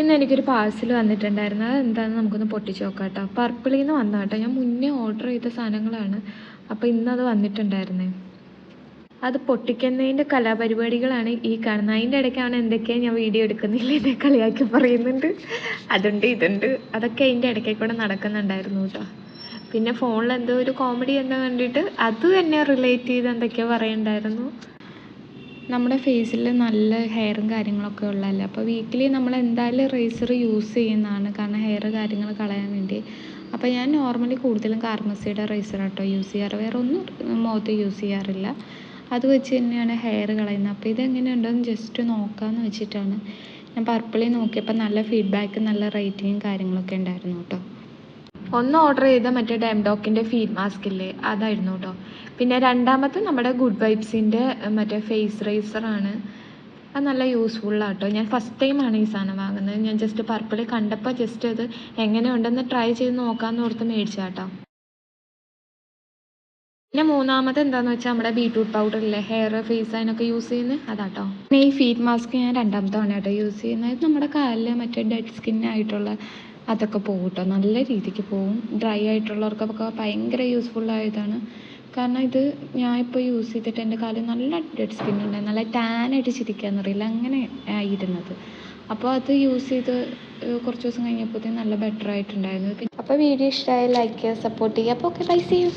ഇന്ന് എനിക്കൊരു പാഴ്സൽ വന്നിട്ടുണ്ടായിരുന്നു. അത് എന്താണെന്ന് നമുക്കൊന്ന് പൊട്ടിച്ച് നോക്കാം കേട്ടോ പർപ്പിളിൽ നിന്ന് വന്ന കേട്ടോ ഞാൻ മുന്നേ ഓർഡർ ചെയ്ത സാധനങ്ങളാണ്. അപ്പോൾ ഇന്നത് വന്നിട്ടുണ്ടായിരുന്നേ. അത് പൊട്ടിക്കുന്നതിന്റെ കലാപരിപാടികളാണ് ഈ കാണുന്നത്. അതിന്റെ ഇടയ്ക്കാണ് എന്തൊക്കെയാണ് ഞാൻ വീഡിയോ എടുക്കുന്നില്ല എന്നെ കളിയാക്കി പറയുന്നുണ്ട്. അതുണ്ട് ഇതുണ്ട്. അതൊക്കെ അതിന്റെ ഇടയ്ക്ക് കൂടെ നടക്കുന്നുണ്ടായിരുന്നു കേട്ടോ. പിന്നെ ഫോണിൽ എന്തോ ഒരു കോമഡി എന്താ കണ്ടിട്ട് അത് എന്നെ റിലേറ്റ് ചെയ്ത് എന്തൊക്കെയോ പറയുന്നുണ്ടായിരുന്നു. നമ്മുടെ ഫേസിൽ നല്ല ഹെയറും കാര്യങ്ങളൊക്കെ ഉള്ളതല്ലേ? അപ്പോൾ വീക്കിലി നമ്മൾ എന്തായാലും റേസർ യൂസ് ചെയ്യുന്നതാണ്. കാരണം ഹെയർ കാര്യങ്ങൾ കളയാൻ വേണ്ടി. അപ്പോൾ ഞാൻ നോർമലി കൂടുതലും കാർമസിയുടെ റേസർ കേട്ടോ യൂസ് ചെയ്യാറ്. വേറെ ഒന്നും മുഖത്ത് യൂസ് ചെയ്യാറില്ല. അത് വെച്ച് തന്നെയാണ് ഹെയർ കളയുന്നത്. അപ്പോൾ ഇതെങ്ങനെയുണ്ടെന്ന് ജസ്റ്റ് നോക്കാമെന്ന് വെച്ചിട്ടാണ്. ഞാൻ പർപ്പിളിൽ നോക്കിയപ്പോൾ നല്ല ഫീഡ്ബാക്ക് നല്ല റേറ്റിങ്ങും കാര്യങ്ങളൊക്കെ ഉണ്ടായിരുന്നു കേട്ടോ. ഒന്ന് ഓർഡർ ചെയ്ത മറ്റേ ഡാംഡോക്കിന്റെ ഫീഡ് മാസ്ക് ഇല്ലേ? അതായിരുന്നു കേട്ടോ പിന്നെ രണ്ടാമത്തെ നമ്മുടെ ഗുഡ് വൈബ്സിന്റെ മറ്റേ ഫേസ് റേസറാണ് അത് നല്ല യൂസ്ഫുള്ളാണ് കേട്ടോ ഞാൻ ഫസ്റ്റ് ടൈമാണ് ഈ സാധനം വാങ്ങുന്നത്. ഞാൻ ജസ്റ്റ് പർപ്പിൾ കണ്ടപ്പോൾ ജസ്റ്റ് അത് എങ്ങനെയുണ്ടെന്ന് ട്രൈ ചെയ്ത് നോക്കാമെന്ന് ഓർത്ത് മേടിച്ചാട്ടോ പിന്നെ മൂന്നാമത് എന്താണെന്ന് വെച്ചാൽ നമ്മുടെ ബീട്രൂട്ട് പൗഡർ ഇല്ലേ? ഹെയർ ഫേസ് അതിനൊക്കെ യൂസ് ചെയ്യുന്നത് അതാട്ടോ പിന്നെ ഈ ഫീറ്റ് മാസ്ക് ഞാൻ രണ്ടാമത്തെ തവണ യൂസ് ചെയ്യുന്നത്. നമ്മുടെ കാലിൽ മറ്റേ ഡെഡ് സ്കിന്നായിട്ടുള്ള അതൊക്കെ പോകും കേട്ടോ നല്ല രീതിക്ക് പോകും ഡ്രൈ ആയിട്ടുള്ളവർക്കൊക്കെ ഭയങ്കര യൂസ്ഫുൾ ആയതാണ്. കാരണം ഇത് ഞാൻ ഇപ്പോൾ യൂസ് ചെയ്തിട്ട് എന്റെ കാലിൽ നല്ല ഡെഡ് സ്കിൻ ഉണ്ടായി നല്ല ടാൻ അടിച്ചിരിക്കുകയെന്ന് അറിയില്ല. അങ്ങനെ ആയിരുന്നത് അപ്പോൾ അത് യൂസ് ചെയ്ത് കുറച്ച് ദിവസം കഴിഞ്ഞപ്പോഴത്തേക്കും നല്ല ബെറ്റർ ആയിട്ടുണ്ടായിരുന്നു. അപ്പോൾ വീഡിയോ ഇഷ്ടമായി ലൈക്ക് ചെയ്യുക സപ്പോർട്ട് ചെയ്യുക. അപ്പോൾ ഓക്കെ ബൈ സീ യു